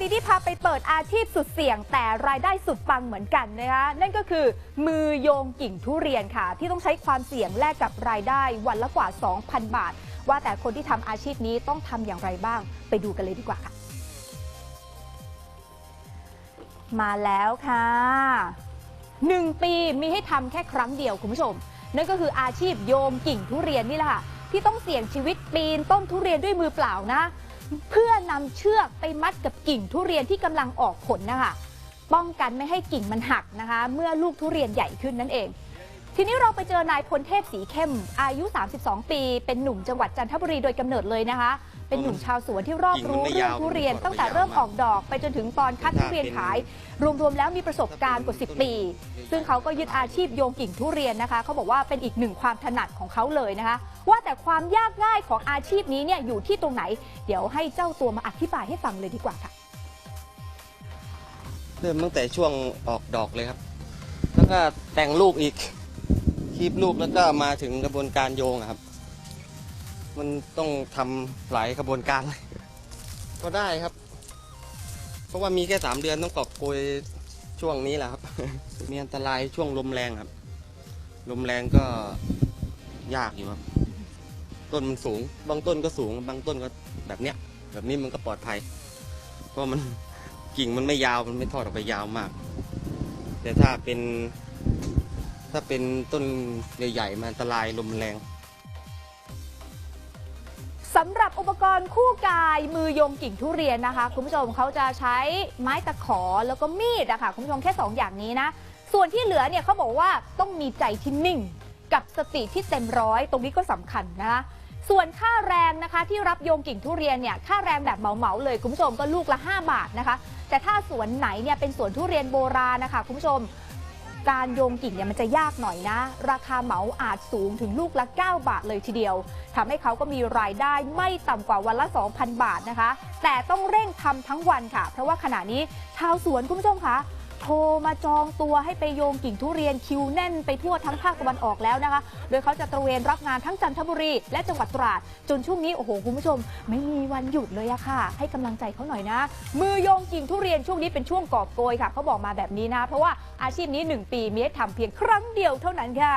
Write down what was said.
ทีที่พาไปเปิดอาชีพสุดเสี่ยงแต่รายได้สุดปังเหมือนกันนะคะนั่นก็คือมือโยงกิ่งทุเรียนค่ะ ที่ต้องใช้ความเสี่ยงแลกกับรายได้วันละกว่า 2,000 บาท ว่าแต่คนที่ทำอาชีพนี้ต้องทำอย่างไรบ้าง ไปดูกันเลยดีกว่าค่ะ มาแล้วค่ะหนึ่งปีมีให้ทำแค่ครั้งเดียวคุณผู้ชม นั่นก็คืออาชีพโยมกิ่งทุเรียนนี่แหละค่ะที่ต้องเสี่ยงชีวิตปีนต้นทุเรียนด้วยมือเปล่านะ เพื่อนำเชือกไปมัดกับกิ่งทุเรียนที่กำลังออกผลนะคะ ป้องกันไม่ให้กิ่งมันหักนะคะ เมื่อลูกทุเรียนใหญ่ขึ้นนั่นเอง ทีนี้เราไปเจอนายพลเทพสีเข้ม อายุ 32 ปี เป็นหนุ่มจังหวัดจันทบุรีโดยกำเนิดเลยนะคะ เป็นหนุ่มชาวสวนที่รอบรู้เรื่องทุเรียนตั้งแต่เริ่มออกดอก ไปจนถึงตอนคัดทุเรียนขาย รวมๆแล้วมีประสบการณ์กว่า 10 ปี ซึ่งเขาก็ยึดอาชีพโยงกิ่งทุเรียนนะคะเขาบอกว่าเป็นอีกหนึ่งความถนัดของเขาเลยนะคะ ว่าแต่ความยากง่ายของอาชีพนี้เนี่ยอยู่ที่ตรงไหน เดี๋ยวให้เจ้าตัวมาอธิบายให้ฟังเลยดีกว่าค่ะ เริ่มตั้งแต่ช่วงออกดอกเลยครับ แล้วก็แต่งลูกอีกคีบลูกแล้วก็มาถึงกระบวนการโยงอะครับ มันต้องทำหลายกระบวนการเลยก็ได้ครับ เพราะว่ามีแค่สามเดือนต้องกอบโกยช่วงนี้แหละครับ มีอันตรายช่วงลมแรงครับ ลมแรงก็ยากอยู่ครับ ต้นมันสูง บางต้นก็สูง บางต้นก็แบบเนี้ย แบบนี้มันก็ปลอดภัย เพราะมันกิ่งมันไม่ยาว มันไม่ทอดออกไปยาวมาก แต่ถ้าเป็น ถ้าเป็นต้นใหญ่ๆมันอันตรายลมแรงสำหรับอุปกรณ์คู่กายมือโยงกิ่งทุเรียนนะคะ คุณผู้ชมเขาจะใช้ไม้ตะขอแล้วก็มีดอะค่ะคุณผู้ชมแค่ 2 อย่างนี้นะ ส่วนที่เหลือเนี่ยเขาบอกว่าต้องมีใจที่นิ่ง กับสติที่เต็มร้อย ตรงนี้ก็สำคัญนะคะ ส่วนค่าแรงนะคะที่รับโยงกิ่งทุเรียนเนี่ยค่าแรงแบบเหมาๆเลยคุณผู้ชมก็ลูกละ 5 บาทนะคะ แต่ถ้าสวนไหนเนี่ยเป็นสวนทุเรียนโบราณนะคะคุณผู้ชม การโยงกิ่งเนี่ยมันจะยากหน่อยนะ ราคาเหมาอาจสูงถึงลูกละ 9 บาทเลยทีเดียวทำให้เขาก็มีรายได้ไม่ต่ำกว่าวันละ 2,000 บาทนะคะ แต่ต้องเร่งทำทั้งวันค่ะ เพราะว่าขณะนี้ชาวสวนคุณผู้ชมคะ โทรมาจองตัวให้ไปโยงกิ่งทุเรียนคิวแน่นไปทั่วทั้งภาคตะวันออกแล้วนะคะ โดยเขาจะตระเวนรับงานทั้งจันทบุรี และจังหวัดตราด จนช่วงนี้โอ้โหคุณผู้ชม ไม่มีวันหยุดเลยอะค่ะ ให้กำลังใจเขาหน่อยนะ มือโยงกิ่งทุเรียนช่วงนี้เป็นช่วงกอบโกยค่ะเขาบอกมาแบบนี้นะ เพราะว่าอาชีพนี้ 1 ปีมีให้ทำเพียงครั้งเดียวเท่านั้นค่ะ